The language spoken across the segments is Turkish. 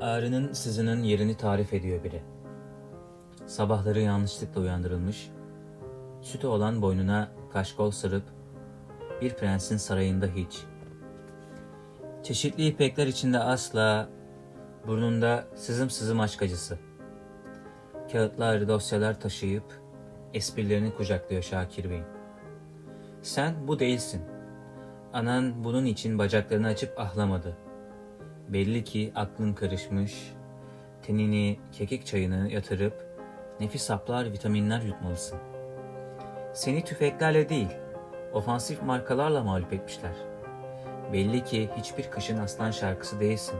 Ağrının sızının yerini tarif ediyor biri. Sabahları yanlışlıkla uyandırılmış, sütü olan boynuna kaşkol sarıp, bir prensin sarayında hiç. Çeşitli ipekler içinde asla, burnunda sızım sızım aşk acısı. Kağıtlar, dosyalar taşıyıp, esprilerini kucaklıyor Şakir Bey'in. Sen bu değilsin. Anan bunun için bacaklarını açıp ahlamadı. Belli ki aklın karışmış, tenini kekik çayını yatırıp nefis haplar, vitaminler yutmalısın. Seni tüfeklerle değil, ofansif markalarla mağlup etmişler. Belli ki hiçbir kışın aslan şarkısı değilsin.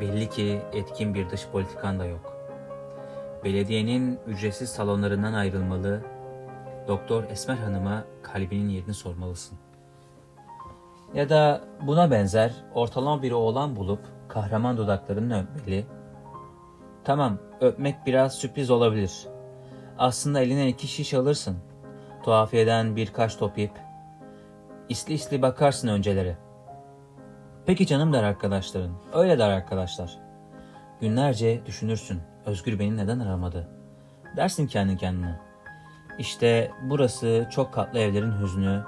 Belli ki etkin bir dış politikan da yok. Belediyenin ücretsiz salonlarından ayrılmalı, Doktor Esmer Hanım'a kalbinin yerini sormalısın. Ya da buna benzer ortalama bir oğlan bulup kahraman dudaklarını öpmeli. Tamam, öpmek biraz sürpriz olabilir. Aslında eline iki şiş alırsın. Tuhafiyeden birkaç top ip. İsli isli bakarsın önceleri. Peki canım der arkadaşların. Öyle der arkadaşlar. Günlerce düşünürsün. Özgür beni neden aramadı? Dersin kendi kendine. İşte burası çok katlı evlerin hüznü,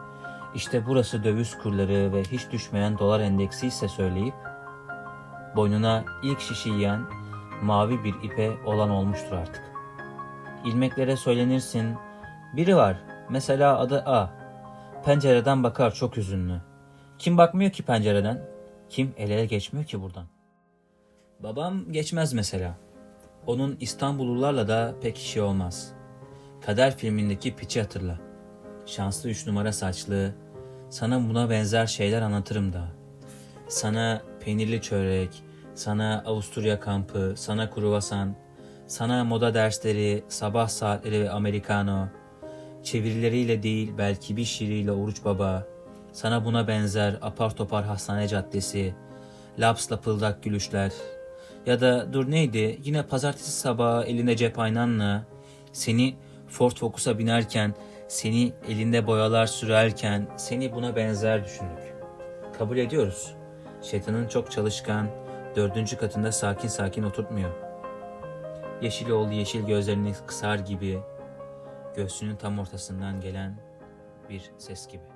işte burası döviz kurları ve hiç düşmeyen dolar endeksi ise söyleyip, boynuna ilk şişi yiyen mavi bir ipe olan olmuştur artık. İlmeklere söylenirsin, biri var, mesela adı A. Pencereden bakar çok hüzünlü. Kim bakmıyor ki pencereden? Kim el ele geçmiyor ki buradan? Babam geçmez mesela. Onun İstanbullularla da pek işi olmaz.'' Kader filmindeki piçi hatırla. Şanslı üç numara saçlı. Sana buna benzer şeyler anlatırım da. Sana peynirli çörek, sana Avusturya kampı, sana kruvasan, sana moda dersleri, sabah saatleri ve americano, çevirileriyle değil belki bir şiiriyle oruç baba, sana buna benzer apar topar hastane caddesi, laps lapıldak gülüşler, ya da dur neydi? Yine pazartesi sabahı elinde cep aynanla, seni Ford Focus'a binerken, seni elinde boyalar sürerken seni buna benzer düşündük. Kabul ediyoruz. Şeytanın çok çalışkan, dördüncü katında sakin sakin oturtmuyor. Yeşil oldu yeşil gözlerini kısar gibi, göğsünün tam ortasından gelen bir ses gibi.